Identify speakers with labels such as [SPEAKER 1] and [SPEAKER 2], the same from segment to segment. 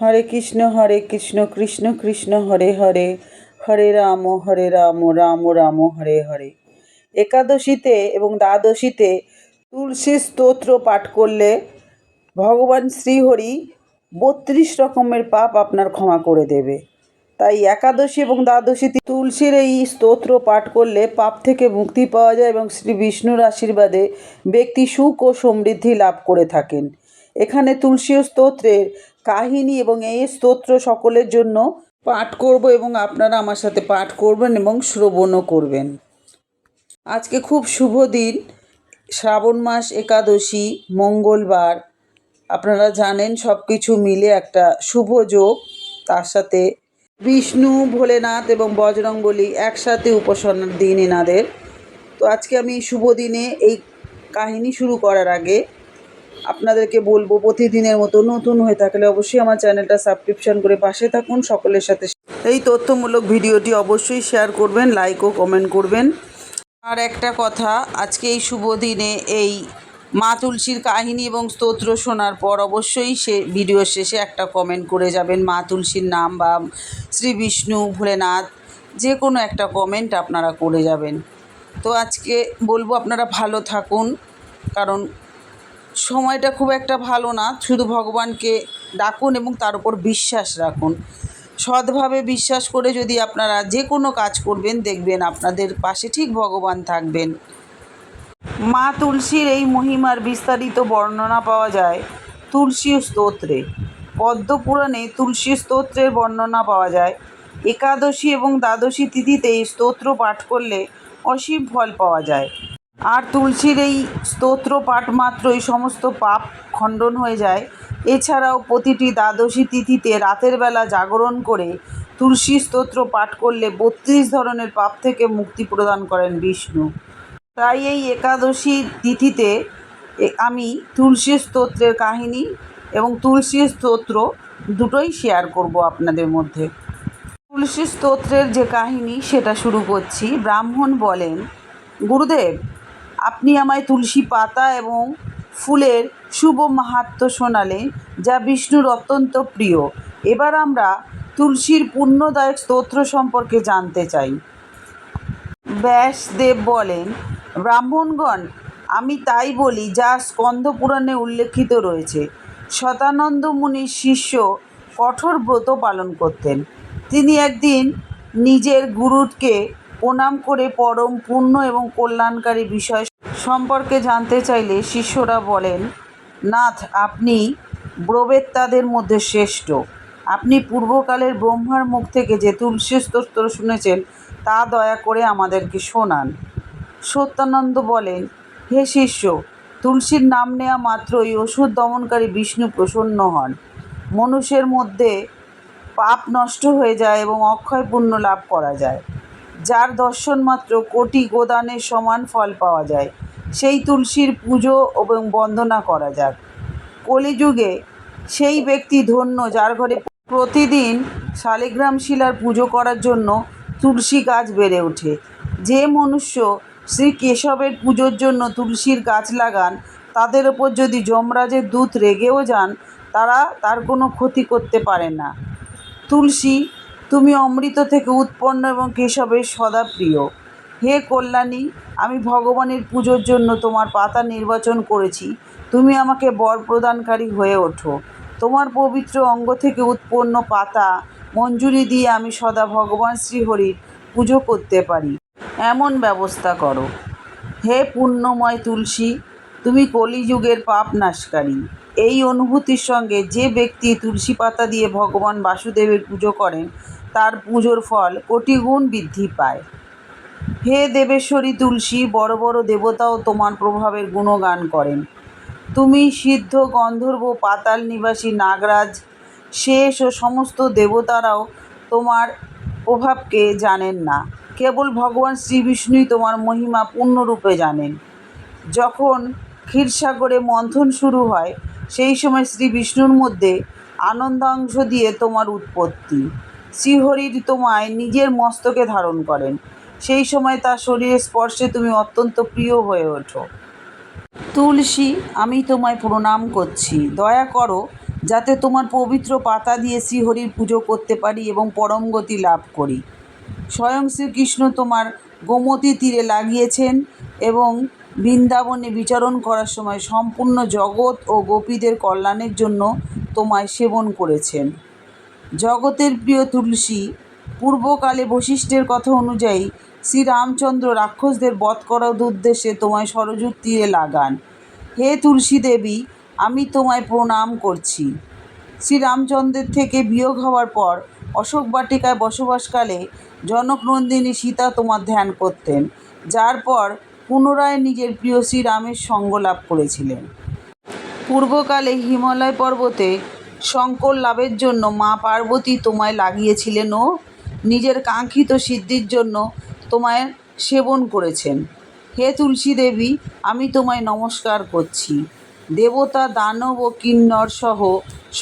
[SPEAKER 1] হরে কৃষ্ণ হরে কৃষ্ণ কৃষ্ণ কৃষ্ণ হরে হরে হরে রাম হরে রাম রাম রাম হরে হরে একাদশীতে এবং দ্বাদশীতে তুলসী স্তোত্র পাঠ করলে ভগবান শ্রীহরি বত্রিশ রকমের পাপ আপনার ক্ষমা করে দেবে তাই একাদশী এবং দ্বাদশীতে তুলসীর এই স্তোত্র পাঠ করলে পাপ থেকে মুক্তি পাওয়া যায় এবং শ্রী বিষ্ণুর আশীর্বাদে ব্যক্তি সুখ ও সমৃদ্ধি লাভ করে থাকেন এখানে তুলসী স্তোত্রের কাহিনী এবং এই স্তোত্র সকলের জন্য পাঠ করব এবং আপনারা আমার সাথে পাঠ করবেন এবং শ্রবণও করবেন আজকে খুব শুভ দিন শ্রাবণ মাস একাদশী মঙ্গলবার আপনারা জানেন সব কিছু মিলে একটা শুভ যোগ তার সাথে বিষ্ণু ভোলেনাথ এবং বজরঙ্গলী একসাথে উপাসনার দিন এনাদের তো আজকে আমি শুভ দিনে এই কাহিনী শুরু করার আগে আপনাদেরকে বলবো প্রতিদিনের মতো নতুন হয়ে থাকলে অবশ্যই আমার চ্যানেলটা সাবস্ক্রিপশন করে পাশে থাকুন সকলের সাথে এই তথ্যমূলক ভিডিওটি অবশ্যই শেয়ার করবেন লাইক ও কমেন্ট করবেন আর একটা কথা আজকে এই শুভ দিনে এই মা তুলসীর কাহিনী এবং স্তোত্র শোনার পর অবশ্যই সে ভিডিও শেষে একটা কমেন্ট করে যাবেন মা তুলসীর নাম বা শ্রী বিষ্ণু ভোলেনাথ যে কোনো একটা কমেন্ট আপনারা করে যাবেন তো আজকে বলবো আপনারা ভালো থাকুন কারণ সময়টা খুব একটা ভালো না শুধু ভগবানকে ডাকুন এবং তার উপর বিশ্বাস রাখুন সৎভাবে বিশ্বাস করে যদি আপনারা যে কোনো কাজ করবেন দেখবেন আপনাদের পাশে ঠিক ভগবান থাকবেন মা তুলসীর এই মহিমার বিস্তারিত বর্ণনা পাওয়া যায় তুলসী স্তোত্রে পদ্মপুরাণে তুলসী স্তোত্রের বর্ণনা পাওয়া যায় একাদশী এবং দ্বাদশী তিথিতে এই স্তোত্র পাঠ করলে অসীম ফল পাওয়া যায় আর তুলসীর এই স্তোত্র পাঠ মাত্রই সমস্ত পাপ খণ্ডন হয়ে যায় এছাড়াও প্রতিটি দ্বাদশী তিথিতে রাতের বেলা জাগরণ করে তুলসী স্তোত্র পাঠ করলে বত্রিশ ধরনের পাপ থেকে মুক্তি প্রদান করেন বিষ্ণু তাই এই একাদশী তিথিতে আমি তুলসী স্তোত্রের কাহিনী এবং তুলসী স্তোত্র দুটোই শেয়ার করব আপনাদের মধ্যে তুলসী স্তোত্রের যে কাহিনী সেটা শুরু করছি ব্রাহ্মণ বলেন গুরুদেব আপনি আমায় তুলসী পাতা এবং ফুলের শুভ মাহাত্ম শোনালেন যা বিষ্ণুর অত্যন্ত প্রিয় এবার আমরা তুলসীর পুণ্যদায়ক স্তোত্র সম্পর্কে জানতে চাই ব্যাসদেব বলেন ব্রাহ্মণগণ আমি তাই বলি যা স্কন্দপুরাণে উল্লেখিত রয়েছে শতানন্দ মুনির শিষ্য কঠোর ব্রত পালন করতেন তিনি একদিন নিজের গুরুকে প্রণাম করে পরম পূর্ণ এবং কল্যাণকারী বিষয় সম্পর্কে জানতে চাইলে শিষ্যরা বলেন নাথ আপনি ব্রবেত্তাদের মধ্যে শ্রেষ্ঠ আপনি পূর্বকালের ব্রহ্মার মুখ থেকে যে তুলসী স্তোত্র শুনেছেন তা দয়া করে আমাদেরকে শোনান সত্যানন্দ বলেন হে শিষ্য তুলসীর নাম নেয়া মাত্রই ওষুধ দমনকারী বিষ্ণু প্রসন্ন হন মনুষ্যের মধ্যে পাপ নষ্ট হয়ে যায় এবং অক্ষয় পুণ্য লাভ করা যায় যার দর্শন মাত্র কোটি গোদানের সমান ফল পাওয়া যায় সেই তুলসীর পুজো এবং বন্দনা করা যাক কলিযুগে সেই ব্যক্তি ধন্য যার ঘরে প্রতিদিন শালিগ্রাম শিলার পুজো করার জন্য তুলসী গাছ বেড়ে ওঠে যে মনুষ্য শ্রী কেশবের পুজোর জন্য তুলসীর গাছ লাগান তাদের ওপর যদি যমরাজের দূত রেগেও যান তারা তার কোনো ক্ষতি করতে পারে না তুলসী তুমি অমৃত থেকে উৎপন্ন এবং কেশবের সদা প্রিয় হে কল্যাণী আমি ভগবানের পুজোর জন্য তোমার পাতা নির্বাচন করেছি তুমি আমাকে বর প্রদানকারী হয়ে ওঠো তোমার পবিত্র অঙ্গ থেকে উৎপন্ন পাতা মঞ্জুরি দিয়ে আমি সদা ভগবান শ্রীহরির পুজো করতে পারি এমন ব্যবস্থা করো হে পুণ্যময় তুলসী তুমি কলিযুগের পাপ নাশকারী এই অনুভূতির সঙ্গে যে ব্যক্তি তুলসী পাতা দিয়ে ভগবান বাসুদেবের পুজো করেন তার পুজোর ফল কোটি গুণ বৃদ্ধি পায় হে দেবেশ্বরী তুলসী বড় বড় দেবতাও তোমার প্রভাবের গুণগান করেন তুমি সিদ্ধ গন্ধর্ব পাতাল নিবাসী নাগরাজ শেষ ও সমস্ত দেবতারাও তোমার প্রভাবকে জানেন না কেবল ভগবান শ্রীবিষ্ণুই তোমার মহিমা পূর্ণরূপে জানেন যখন ক্ষীরসাগরে মন্থন শুরু হয় সেই সময় শ্রী বিষ্ণুর মধ্যে আনন্দাংশ দিয়ে তোমার উৎপত্তি শ্রীহরির তোমায় নিজের মস্তকে ধারণ করেন সেই সময় তার শরীরের স্পর্শে তুমি অত্যন্ত প্রিয় হয়ে ওঠো তুলসী আমি তোমায় প্রণাম করছি দয়া করো যাতে তোমার পবিত্র পাতা দিয়ে শ্রীহরির পুজো করতে পারি এবং পরম গতি লাভ করি স্বয়ং শ্রীকৃষ্ণ তোমার গোমতী তীরে লাগিয়েছেন এবং বৃন্দাবনে বিচরণ করার সময় সম্পূর্ণ জগৎ ও গোপীদের কল্যাণের জন্য তোমায় সেবন করেছেন জগতের প্রিয় তুলসী পূর্বকালে বশিষ্ঠের কথা অনুযায়ী শ্রীরামচন্দ্র রাক্ষসদের বধ করার উদ্দেশ্যে তোমায় সরযুর তীরে লাগান হে তুলসী দেবী আমি তোমায় প্রণাম করছি শ্রীরামচন্দ্রের থেকে বিয়োগ হওয়ার পর অশোক বাটিকায় বসবাসকালে জনকনন্দিনী সীতা তোমার ধ্যান করতেন যার পর পুনরায় নিজের প্রিয় শ্রীরামের সঙ্গ লাভ করেছিলেন পূর্বকালে হিমালয় পর্বতে শঙ্কর লাভের জন্য মা পার্বতী তোমায় লাগিয়েছিলেন ও নিজের কাঙ্ক্ষিত সিদ্ধির জন্য তোমায় সেবন করেছেন হে তুলসী দেবী আমি তোমায় নমস্কার করছি দেবতা দানব ও কিন্নর সহ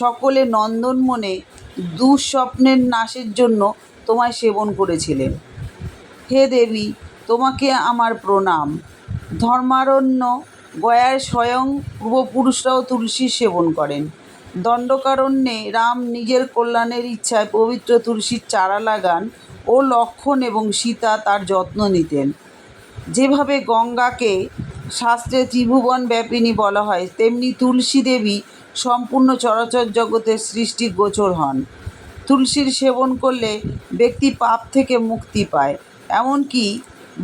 [SPEAKER 1] সকলে নন্দন মনে দুঃস্বপ্নের নাশের জন্য তোমায় সেবন করেছিলেন হে দেবী তোমাকে আমার প্রণাম ধর্মারণ্য গয়ার স্বয়ং পূর্বপুরুষরাও তুলসী সেবন করেন দণ্ডকারণ্যে রাম নিজের কল্যাণের ইচ্ছায় পবিত্র তুলসীর চারা লাগান ও লক্ষণ এবং সীতা তার যত্ন নিতেন যেভাবে গঙ্গাকে শাস্ত্রে ত্রিভুবন ব্যাপিনী বলা হয় তেমনি তুলসী দেবী সম্পূর্ণ চরাচর জগতের সৃষ্টি গোচর হন তুলসীর সেবন করলে ব্যক্তি পাপ থেকে মুক্তি পায় এমনকি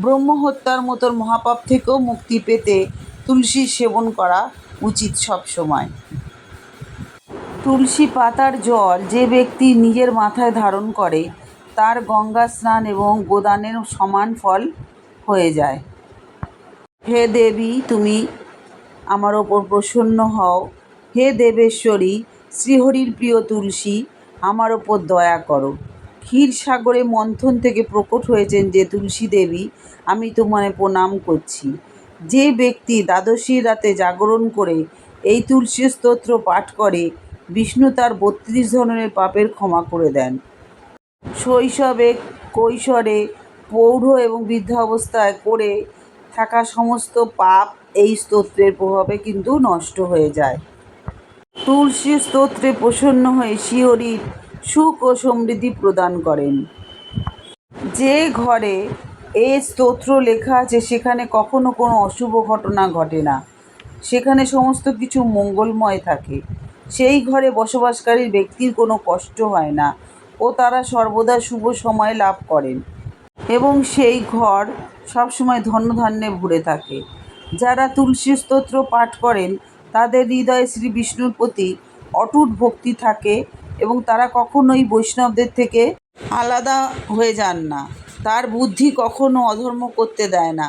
[SPEAKER 1] ব্রহ্মহত্যার মতো মহাপাপ থেকেও মুক্তি পেতে তুলসী সেবন করা উচিত সব সময়। তুলসী পাতার জল যে ব্যক্তি নিজের মাথায় ধারণ করে তার গঙ্গা স্নান এবং গোদানের সমান ফল হয়ে যায় হে দেবী তুমি আমার ওপর প্রসন্ন হও হে দেবেশ্বরী শ্রীহরির প্রিয় তুলসী আমার ওপর দয়া করো ক্ষীর সাগরে মন্থন থেকে প্রকট হয়েছেন যে তুলসী দেবী আমি তোমায় প্রণাম করছি যে ব্যক্তি দ্বাদশী রাতে জাগরণ করে এই তুলসী স্তোত্র পাঠ করে বিষ্ণু তার বত্রিশ ধরনের পাপের ক্ষমা করে দেন শৈশবে কৈশোরে প্রৌঢ় এবং বৃদ্ধ অবস্থায় করে থাকা সমস্ত পাপ এই স্তোত্রের প্রভাবে কিন্তু নষ্ট হয়ে যায় তুলসী স্তোত্রে প্রসন্ন হয়ে শিহরির সুখ ও সমৃদ্ধি প্রদান করেন যে ঘরে এ স্তোত্র লেখা আছে সেখানে কখনো কোনো অশুভ ঘটনা ঘটে না সেখানে সমস্ত কিছু মঙ্গলময় থাকে সেই ঘরে বসবাসকারী ব্যক্তির কোনো কষ্ট হয় না ও তারা সর্বদা শুভ সময় লাভ করেন এবং সেই ঘর সবসময় ধন্যধান্যে ভরে থাকে যারা তুলসী স্তোত্র পাঠ করেন তাদের হৃদয়ে শ্রী বিষ্ণুর প্রতি অটুট ভক্তি থাকে এবং তারা কখনোই বৈষ্ণবদের থেকে আলাদা হয়ে যান না তার বুদ্ধি কখনো অধর্ম করতে দেয় না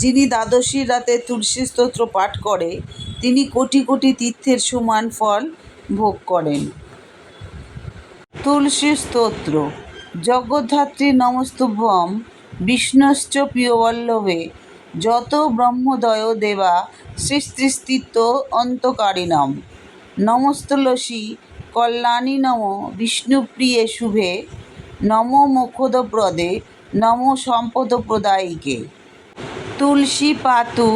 [SPEAKER 1] যিনি দ্বাদশীর রাতে তুলসী স্তোত্র পাঠ করে তিনি কোটি কোটি তীর্থের সমান ফল ভোগ করেন তুলসী স্তোত্র জগদ্ধাত্রী নমস্তুভম বিষ্ণশ্চ প্রিয়বল্লভে যত ব্রহ্মদয় দেবা সৃষ্টিস্থিত অন্তকারিণম নমস্তলসী কল্যাণী নম বিষ্ণুপ্রিয়ে শুভে নম মুখদপ্রদে নম সম্পদপ্রদায়ীকে তুলসী পাতু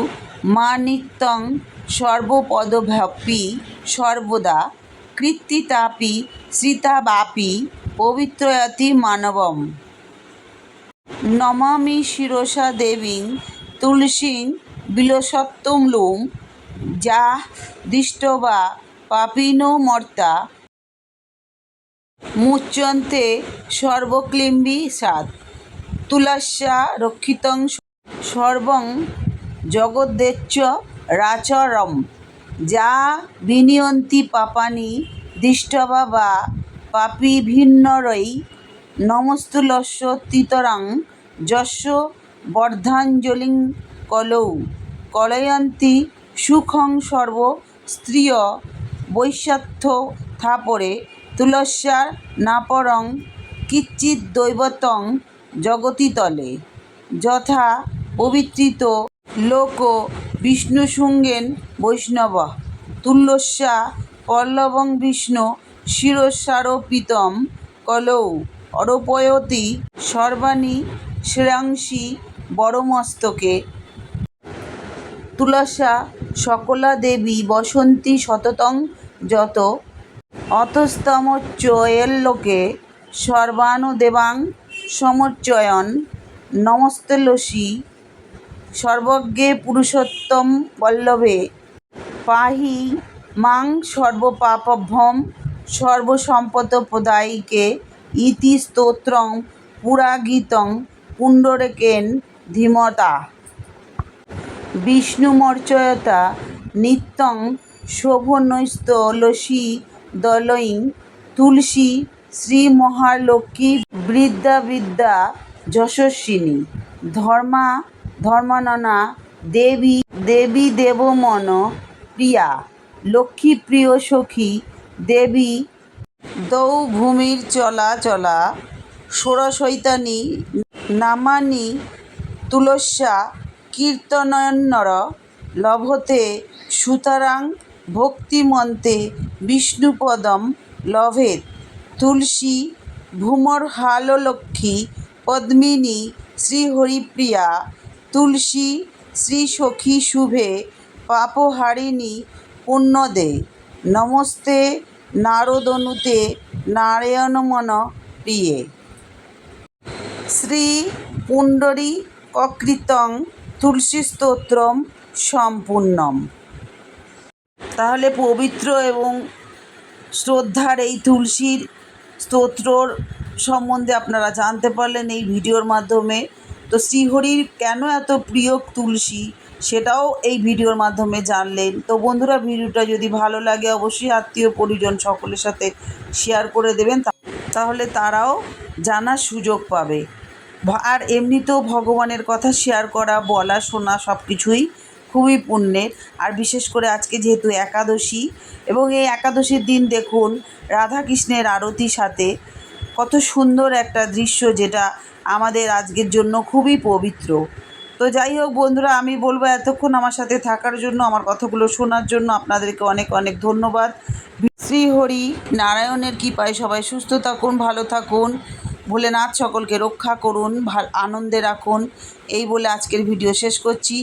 [SPEAKER 1] মা নিত্যং সর্বপদভ্যাপী সর্বদা কৃত্তিতাপি শ্রিতাবাপি পবিত্রয়াতি মানবম নমামি শিরসা দেবীং তুলসীং বিলসত্তম লুম যা দৃষ্ট বা পাপিনো মর্তা মুচ্যন্তে সর্বক্লিম্বি সাত তুলাস্যা রক্ষিতং সর্বং জগদ্দেচ্চ রাচরম যা বিনিয়ন্তি পাপানি দৃষ্টবা বা পাপিভিন্নরৈ নমস্তুলস্য তিতরাং যস্য বর্ধাঞ্জলিং কলৌ কলয়ন্তী সুখং সর্ব স্ত্রীয় বৈশাথ্য থাপরে তুলস্যার নাপরং কিচ্ছিৎ দৈবতং জগতিতলে যথা পবিত্রিত লোক বিষ্ণু শুঙ্গেন বৈষ্ণব তুল্যস্যা পল্লবং বিষ্ণু শিরস্বারোপিতম কলৌ অরপয়তি সর্বাণী শ্রেয়াংশী বড়মস্তকে তুলসা সকলা দেবী বসন্তী শততং যত অতস্তমচ্চ সর্বানুদেবাং সমচ্চয়ন নমস্তেলসী সর্বজ্ঞে পুরুষোত্তম বল্লভে পাহি মাং সর্বপাপভ্যম সর্বসম্পদ প্রদায়ীকে ইতি স্তোত্রং পুরাগীতং পুণ্ডরেকেন ধীমতা বিষ্ণুমর্চয়তা নিত্যং শোভনৈস্তলসী দলইং তুলসী শ্রীমহালক্ষ্মী বৃদ্যা বিদ্যা যশস্বিনী ধর্মা ধর্মাননা দেবী দেবী দেবমন প্রিয়া লক্ষ্মী প্রিয় সখী দেবী দৌ ভূমির চলা চলা ষোড়শৈতানি নামানি তুলস্যা কীর্তনয়নর লভতে সুতরাং ভক্তিমন্তে বিষ্ণুপদম লভেত তুলসী ভূমর হাললক্ষ্মী পদ্মিনী শ্রীহরিপ্রিয়া তুলসী শ্রী সখী শুভে পাপহারিণী পুণ্যদে নমস্তে নারদনুতে নারায়ণমন প্রিয়ে শ্রী পুণ্ডরী ককৃতং তুলসী স্তোত্রম সম্পূর্ণম তাহলে পবিত্র এবং শ্রদ্ধার এই তুলসীর স্তোত্রর সম্বন্ধে আপনারা জানতে পারলেন এই ভিডিওর মাধ্যমে তো শ্রীহরির কেন এত প্রিয় তুলসী সেটাও এই ভিডিওর মাধ্যমে জানলেন তো বন্ধুরা ভিডিওটা যদি ভালো লাগে অবশ্যই আত্মীয় পরিজন সকলের সাথে শেয়ার করে দেবেন তাহলে তারাও জানার সুযোগ পাবে আর এমনিতেও ভগবানের কথা শেয়ার করা বলা শোনা সব কিছুই খুবই পুণ্যের আর বিশেষ করে আজকে যেহেতু একাদশী এবং এই একাদশীর দিন দেখুন রাধাকৃষ্ণের আরতির সাথে কত সুন্দর একটা দৃশ্য যেটা আমাদের আজকের জন্য খুবই পবিত্র তো যাই হোক বন্ধুরা আমি বলবো এতক্ষণ আমার সাথে থাকার জন্য আমার কথাগুলো শোনার জন্য আপনাদেরকে অনেক অনেক ধন্যবাদ শ্রী হরি নারায়ণের কৃপায় সবাই সুস্থ থাকুন ভালো থাকুন ভোলেনাথ সকলকে রক্ষা করুন ভাল আনন্দে রাখুন এই বলে আজকের ভিডিও শেষ করছি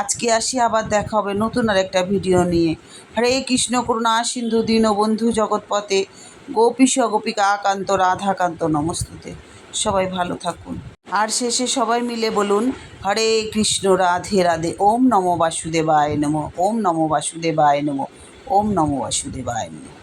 [SPEAKER 1] আজকে আসি আবার দেখা হবে নতুন আর একটা ভিডিও নিয়ে হরে কৃষ্ণ করুণা সিন্ধু বন্ধু জগৎপথে গোপী গোপিকা আকান্ত রাধাকান্ত নমস্তুতে সবাই ভালো থাকুন আর শেষে সবাই মিলে বলুন হরে কৃষ্ণ রাধে রাধে ওম নম বাসুদেবায় নম ওম নম বাসুদেবায় নম ওম নম বাসুদেবায় নম